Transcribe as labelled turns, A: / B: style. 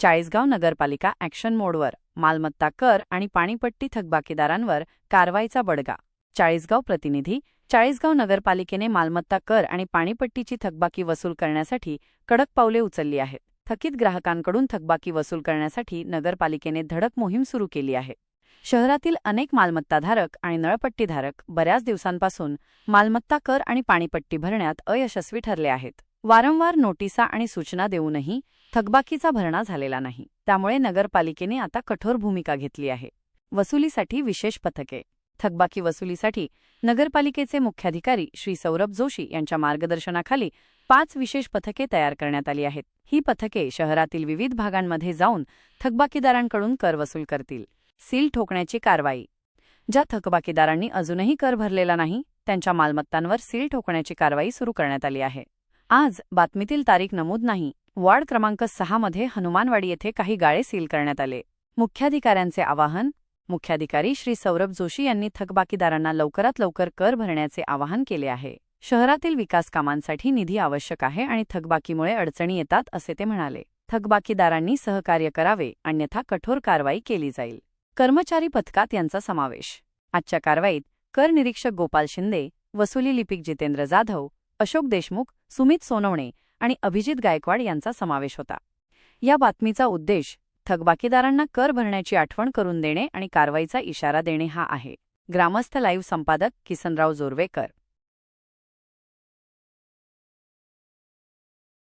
A: चाळीसगाव नगरपालिका ॲक्शन मोडवर मालमत्ता कर आणि पाणीपट्टी थकबाकीदारांवर कारवाईचा बडगा. चाळीसगाव प्रतिनिधी चाळीसगाव नगरपालिकेने मालमत्ता कर आणि पाणीपट्टीची थकबाकी वसूल करण्यासाठी कडक पावले उचलली आहेत. थकीत ग्राहकांकडून थकबाकी वसूल करण्यासाठी नगरपालिकेने धडक मोहीम सुरू केली आहे. शहरातील अनेक मालमत्ताधारक आणि नळपट्टीधारक बऱ्याच दिवसांपासून मालमत्ता कर आणि पाणीपट्टी भरण्यात अयशस्वी ठरले आहेत. वारंवार नोटिसा आणि सूचना देऊनही थकबाकीचा भरणा झालेला नाही. त्यामुळे नगरपालिकेने आता कठोर भूमिका घेतली आहे. वसुलीसाठी विशेष पथके. थकबाकी वसुलीसाठी नगरपालिकेचे मुख्याधिकारी श्री सौरभ जोशी यांच्या मार्गदर्शनाखाली पाच विशेष पथके तयार करण्यात आली आहेत. ही पथके शहरातील विविध भागांमध्ये जाऊन थकबाकीदारांकडून कर वसूल करतील. सील ठोकण्याची कारवाई. ज्या थकबाकीदारांनी अजूनही कर भरलेला नाही त्यांच्या मालमत्तांवर सील ठोकण्याची कारवाई सुरू करण्यात आली आहे. आज बातमीतील तारीख नमूद नाही वॉर्ड क्रमांक सहामध्ये हनुमानवाडी येथे काही गाळे सील करण्यात आले. मुख्याधिकाऱ्यांचे आवाहन मुख्याधिकारी श्री सौरभ जोशी यांनी थकबाकीदारांना लवकरात लवकर कर भरण्याचे आवाहन केले आहे. शहरातील विकास कामांसाठी निधी आवश्यक आहे आणि थकबाकीमुळे अडचणी येतात असे ते म्हणाले. थकबाकीदारांनी सहकार्य करावे अन्यथा कठोर कारवाई केली जाईल. कर्मचारी पथकात यांचा समावेश. आजच्या कारवाईत कर निरीक्षक गोपाल शिंदे वसुली लिपिक जितेंद्र जाधव अशोक देशमुख सुमित सोनवणे आणि अभिजित गायकवाड यांचा समावेश होता. या बातमीचा उद्देश थकबाकीदारांना कर भरण्याची आठवण करून देणे आणि कारवाईचा इशारा देणे हा आहे. ग्रामस्थ लाईव्ह संपादक किसनराव जोरवेकर.